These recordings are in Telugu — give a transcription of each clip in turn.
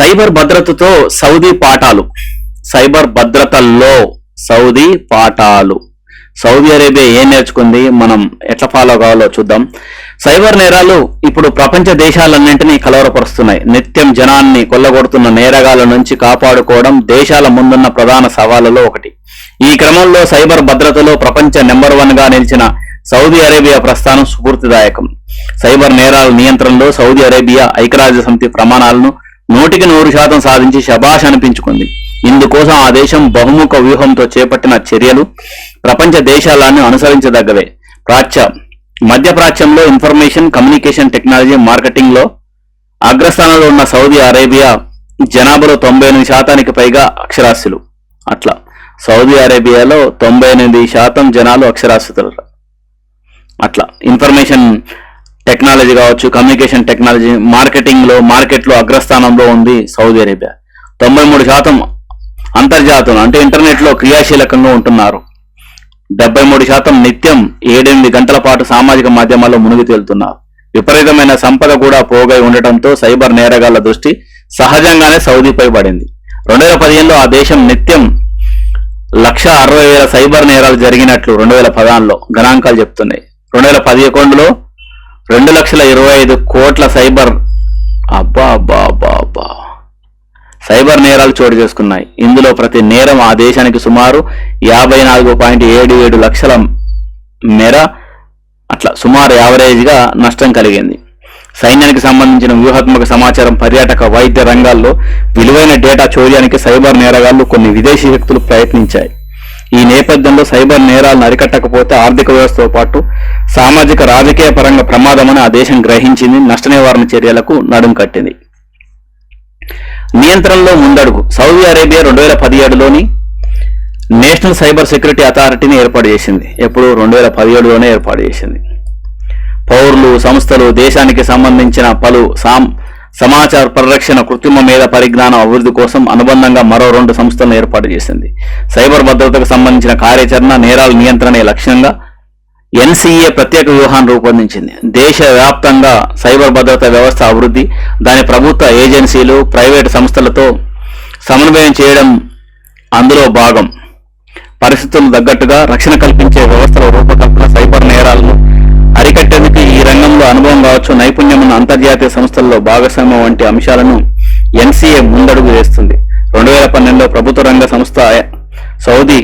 సైబర్ భద్రతతో సౌదీ పాఠాలు. సైబర్ భద్రతల్లో సౌదీ పాఠాలు. సౌదీ అరేబియా ఏం నేర్చుకుంది? మనం ఎట్లా ఫాలో కావాలో చూద్దాం. సైబర్ నేరాలు ఇప్పుడు ప్రపంచ దేశాలన్నింటినీ కలవరపరుస్తున్నాయి. నిత్యం జనాన్ని కొల్లగొడుతున్న నేరగాల నుంచి కాపాడుకోవడం దేశాల ముందున్న ప్రధాన సవాళ్ళలో ఒకటి. ఈ క్రమంలో సైబర్ భద్రతలో ప్రపంచ నెంబర్ వన్గా నిలిచిన సౌదీ అరేబియా ప్రస్థానం స్ఫూర్తిదాయకం. సైబర్ నేరాల నియంత్రణలో సౌదీ అరేబియా ఐక్యరాజ్య సమితి ప్రమాణాలను నూటికి నూరు శాతం సాధించి శబాష్ అనిపించుకుంది. ఇందుకోసం ఆ దేశం బహుముఖ వ్యూహంతో చేపట్టిన చర్యలు ప్రపంచ దేశాలను అనుసరించదగ్గవే. ప్రాచ్య మధ్య ప్రాచ్యంలో ఇన్ఫర్మేషన్ కమ్యూనికేషన్ టెక్నాలజీ మార్కెటింగ్లో అగ్రస్థానంలో ఉన్న సౌదీ అరేబియా జనాభాలో తొంభై ఎనిమిది శాతానికి పైగా అక్షరాస్యులు. అట్లా సౌదీ అరేబియాలో తొంభై ఎనిమిది శాతం జనాలు అక్షరాస్యతలు అట్లా ఇన్ఫర్మేషన్ టెక్నాలజీ కావచ్చు కమ్యూనికేషన్ టెక్నాలజీ మార్కెటింగ్లో మార్కెట్లో అగ్రస్థానంలో ఉంది సౌదీ అరేబియా. తొంభై మూడు శాతం అంతర్జాతం అంటే ఇంటర్నెట్లో క్రియాశీలకంగా ఉంటున్నారు. డెబ్బై మూడు శాతం నిత్యం ఏడెనిమిది గంటల పాటు సామాజిక మాధ్యమాల్లో మునిగి తేలుతున్నారు. విపరీతమైన సంపద కూడా పోగై ఉండటంతో సైబర్ నేరగాళ్ళ దృష్టి సహజంగానే సౌదీపై పడింది. రెండు వేల పదిహేనులో ఆ దేశం నిత్యం లక్ష అరవై వేల సైబర్ నేరాలు జరిగినట్లు రెండు వేల పదహారులో గణాంకాలు చెప్తున్నాయి. రెండు వేల పదకొండులో రెండు లక్షల ఇరవై ఐదు కోట్ల సైబర్ అబ్బా అబ్బా అబ్బా అబ్బా. సైబర్ నేరాలు చోటు చేసుకున్నాయి. ఇందులో ప్రతి నేరం ఆ దేశానికి సుమారు యాభై నాలుగు పాయింట్ ఏడు ఏడు లక్షల మేర అట్లా సుమారు యావరేజ్గా నష్టం కలిగింది. సైన్యానికి సంబంధించిన వ్యూహాత్మక సమాచారం పర్యాటక వైద్య రంగాల్లో విలువైన డేటా చోర్యానికి సైబర్ నేరగాళ్ళు కొన్ని విదేశీ శక్తులు ప్రయత్నించాయి. ఈ నేపథ్యంలో సైబర్ నేరాలను అరికట్టకపోతే ఆర్థిక వ్యవస్థతో పాటు సామాజిక రాజకీయ పరంగా ప్రమాదమని ఆ దేశం గ్రహించింది. నష్ట నివారణ చర్యలకు నడుం కట్టింది. నియంత్రణలో ముందడుగు. సౌదీ అరేబియా రెండు వేల పదిహేడులోని నేషనల్ సైబర్ సెక్యూరిటీ అథారిటీని ఏర్పాటు చేసింది. ఎప్పుడు రెండు వేల పదిహేడులోనే ఏర్పాటు చేసింది. పౌరులు సంస్థలు దేశానికి సంబంధించిన పలు సాం సమాచార పరిరక్షణ కృత్రిమ మీద పరిజ్ఞానం అభివృద్ధి కోసం అనుబంధంగా మరో రెండు సంస్థలను ఏర్పాటు చేసింది. సైబర్ భద్రతకు సంబంధించిన కార్యాచరణ నేరాల నియంత్రణ లక్ష్యంగా ఎన్సీఏ ప్రత్యేక వ్యూహాన్ని రూపొందించింది. దేశవ్యాప్తంగా సైబర్ భద్రత వ్యవస్థ అభివృద్ధి దాని ప్రభుత్వ ఏజెన్సీలు ప్రైవేటు సంస్థలతో సమన్వయం చేయడం అందులో భాగం. పరిస్థితులకు తగ్గట్టుగా రక్షణ కల్పించే వ్యవస్థల రూపకల్పన సైబర్ నేరాలను రంగంలో అనుభవం కావచ్చు నైపుణ్యం ఉన్న అంతర్జాతీయ సంస్థల్లో భాగస్వామ్యం వంటి అంశాలను ఎన్సీఏ ముందడుగు వేస్తుంది. రెండు వేల పన్నెండులో ప్రభుత్వ రంగ సంస్థ సౌదీ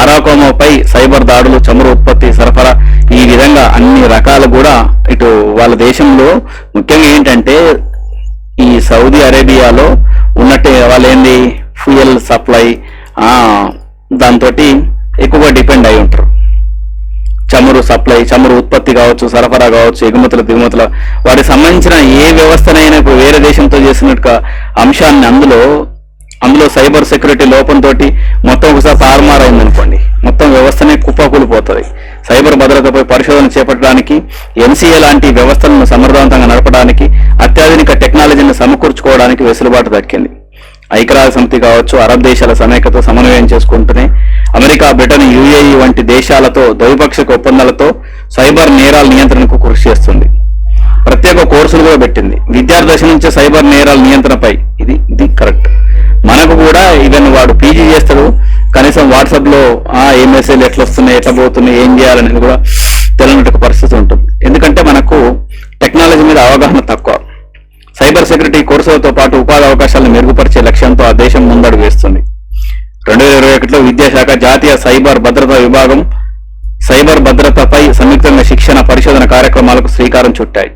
అరాకోమోపై సైబర్ దాడులు చమురు ఉత్పత్తి సరఫరా ఈ విధంగా అన్ని రకాలు కూడా ఇటు వాళ్ళ దేశంలో ముఖ్యంగా ఏంటంటే ఈ సౌదీ అరేబియాలో ఉన్నట్టే వాళ్ళు ఏంది ఫ్యూయల్ సప్లై దాంతో ఎక్కువగా డిపెండ్ అయి ఉంటారు చమురు సప్లై చమురు ఉత్పత్తి కావచ్చు సరఫరా కావచ్చు ఎగుమతుల దిగుమతుల వాటికి సంబంధించిన ఏ వ్యవస్థనైనా ఇప్పుడు వేరే దేశంతో చేసినట్టుగా అంశాన్ని అందులో అందులో సైబర్ సెక్యూరిటీ లోపంతో మొత్తం ఒకసారి తారుమారు అనుకోండి మొత్తం వ్యవస్థనే కుప్పకూలిపోతుంది. సైబర్ భద్రతపై పరిశోధన చేపట్టడానికి ఎన్సీఏ లాంటి వ్యవస్థలను సమర్థవంతంగా నడపడానికి అత్యాధునిక టెక్నాలజీని సమకూర్చుకోవడానికి వెసులుబాటు దక్కింది. ఐక్యరాజ్య సమితి కావచ్చు అరబ్ దేశాల సమైక్యతో సమన్వయం చేసుకుంటూనే అమెరికా బ్రిటన్ యుఏఈ వంటి దేశాలతో ద్వైపాక్షిక ఒప్పందాలతో సైబర్ నేరాల నియంత్రణకు కృషి చేస్తుంది. ప్రత్యేక కోర్సులు కూడా పెట్టింది. విద్యార్థి నుంచే సైబర్ నేరాల నియంత్రణపై. ఇది ఇది కరెక్ట్. మనకు కూడా ఈవెన్ వాడు పీజీ చేస్తాడు. కనీసం వాట్సాప్లో ఆ ఏ మెసేజ్ ఎట్లా వస్తున్నాయి ఎట్లా పోతున్నాయి ఏం చేయాలనేది కూడా తెలియనట్టు పరిస్థితి ఉంటుంది. ఎందుకంటే మనకు టెక్నాలజీ మీద అవగాహన తక్కువ. సైబర్ సెక్యూరిటీ కోర్సులతో పాటు ఉపాధి అవకాశాలను మెరుగుపరిచే జాతీయ సైబర్ భద్రతా విభాగం సైబర్ భద్రతపై సంయుక్తంగా శిక్షణ పరిశోధన కార్యక్రమాలకు శ్రీకారం చుట్టాయి.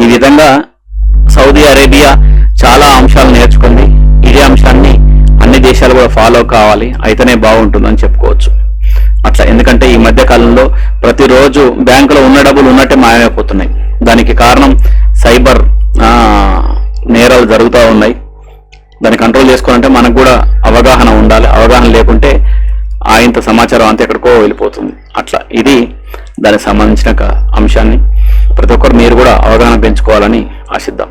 ఈ విధంగా సౌదీ అరేబియా చాలా అంశాలు నేర్చుకుంది. ఇదే అంశాన్ని అన్ని దేశాలు కూడా ఫాలో కావాలి. అయితేనే బాగుంటుందని చెప్పుకోవచ్చు. అట్లా ఎందుకంటే ఈ మధ్య కాలంలో ప్రతిరోజు బ్యాంకులో ఉన్న డబ్బులు ఉన్నట్టే మాయమైపోతున్నాయి. దానికి కారణం సైబర్ నేరాలు జరుగుతూ సమాచారం అంతా ఎక్కడికో వెళ్ళిపోతుంది. అట్లా. ఇది దానికి సంబంధించిన అంశాన్ని ప్రతి ఒక్కరు మీరు కూడా అవగాహన పెంచుకోవాలని ఆశిద్దాం.